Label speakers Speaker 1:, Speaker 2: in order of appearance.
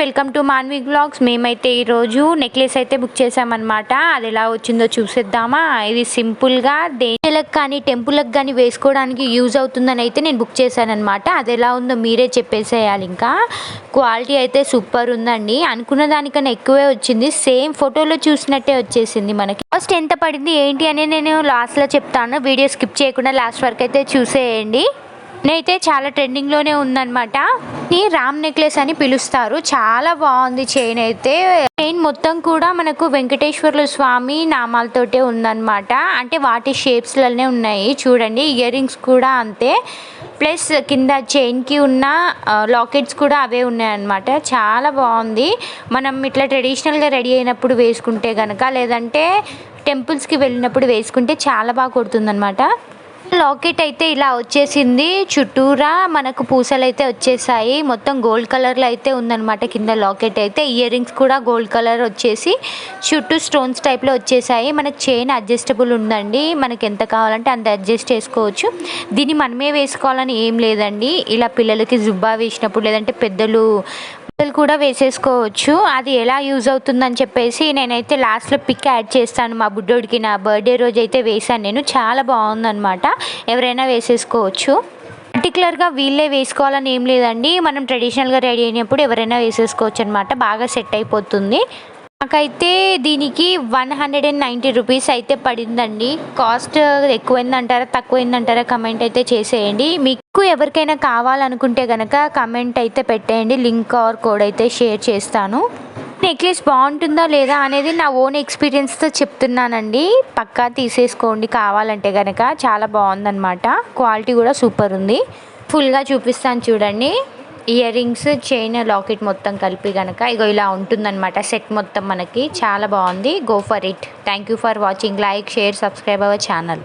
Speaker 1: Welcome to Manvi blogs మేమైతే ఈరోజు necklace అయితే బుక్ చేసామన్నమాట అది ఎలా వచ్చిందో చూసేద్దామా? ఇది సింపుల్గా దేనికి కానీ టెంపుల్కి కానీ వేసుకోవడానికి యూజ్ అవుతుందని అయితే నేను బుక్ చేశానమాట అది ఎలా ఉందో మీరే చెప్పేసేయాలి ఇంకా. క్వాలిటీ అయితే సూపర్ ఉందండి. అనుకున్న దానికన్నా ఎక్కువే వచ్చింది. సేమ్ ఫోటోలో చూసినట్టే వచ్చేసింది మనకి. కాస్ట్ ఎంత పడింది ఏంటి అని నేను లాస్ట్లో చెప్తాను. వీడియో స్కిప్ చేయకుండా లాస్ట్ వరకు అయితే చూసేయండి. నేనైతే చాలా ట్రెండింగ్లోనే ఉందన్నమాట. ఈ రామ్ నెక్లెస్ అని పిలుస్తారు. చాలా బాగుంది చైన్ అయితే. చైన్ మొత్తం కూడా మనకు వెంకటేశ్వర్ల స్వామి నామాలతోటే ఉందన్నమాట. అంటే వాటి షేప్స్లోనే ఉన్నాయి. చూడండి ఇయర్ రింగ్స్ కూడా అంతే. ప్లస్ కింద చైన్కి ఉన్న లాకెట్స్ కూడా అవే ఉన్నాయన్నమాట. చాలా బాగుంది. మనం ఇట్లా ట్రెడిషనల్గా రెడీ అయినప్పుడు వేసుకుంటే కనుక లేదంటే టెంపుల్స్కి వెళ్ళినప్పుడు వేసుకుంటే చాలా బాగా కొడుతుందన్నమాట. లాకెట్ అయితే ఇలా వచ్చేసింది. చుట్టూరా మనకు పూసలు అయితే వచ్చేసాయి. మొత్తం గోల్డ్ కలర్లో అయితే ఉందన్నమాట కింద లాకెట్ అయితే. ఇయర్ రింగ్స్ కూడా గోల్డ్ కలర్ వచ్చేసి చుట్టూ స్టోన్స్ టైప్లో వచ్చేసాయి. మనకు చైన్ అడ్జస్టబుల్ ఉందండి. మనకి ఎంత కావాలంటే అంత అడ్జస్ట్ చేసుకోవచ్చు. దీన్ని మనమే వేసుకోవాలని ఏం లేదండి. ఇలా పిల్లలకి జుబ్బా వేసినప్పుడు లేదంటే పెద్దలు కూడా వేసేసుకోవచ్చు. అది ఎలా యూజ్ అవుతుందని చెప్పేసి నేనైతే లాస్ట్లో పిక్ యాడ్ చేస్తాను. మా బుడ్డోడికి నా బర్త్డే రోజు అయితే వేశాను నేను. చాలా బాగుందనమాట ఎవరైనా వేసేసుకోవచ్చు. పర్టికులర్గా వీళ్ళే వేసుకోవాలని ఏం లేదండి. మనం ట్రెడిషనల్గా రెడీ అయినప్పుడు ఎవరైనా వేసేసుకోవచ్చు అనమాట బాగా సెట్ అయిపోతుంది. నాకైతే దీనికి one hundred and ninety rupees అయితే పడిందండి. కాస్ట్ ఎక్కువైందంటారా తక్కువైందంటారా కమెంట్ అయితే చేసేయండి. మీకు ఎవరికైనా కావాలనుకుంటే కనుక కమెంట్ అయితే పెట్టేయండి. లింక్ ఆర్ కోడ్ అయితే షేర్ చేస్తాను. నెక్లెస్ బాగుంటుందా లేదా అనేది నా ఓన్ ఎక్స్పీరియన్స్తో చెప్తున్నానండి. పక్కా తీసేసుకోండి కావాలంటే కనుక చాలా బాగుందన్నమాట. క్వాలిటీ కూడా సూపర్ ఉంది. ఫుల్గా చూపిస్తాను చూడండి. ఇయర్ రింగ్స్ చైన్ లాకెట్ మొత్తం కలిపి కనుక ఇగో ఇలా ఉంటుందన్నమాట. సెట్ మొత్తం మనకి. చాలా బాగుంది. Go for it thank you for watching like share subscribe our channel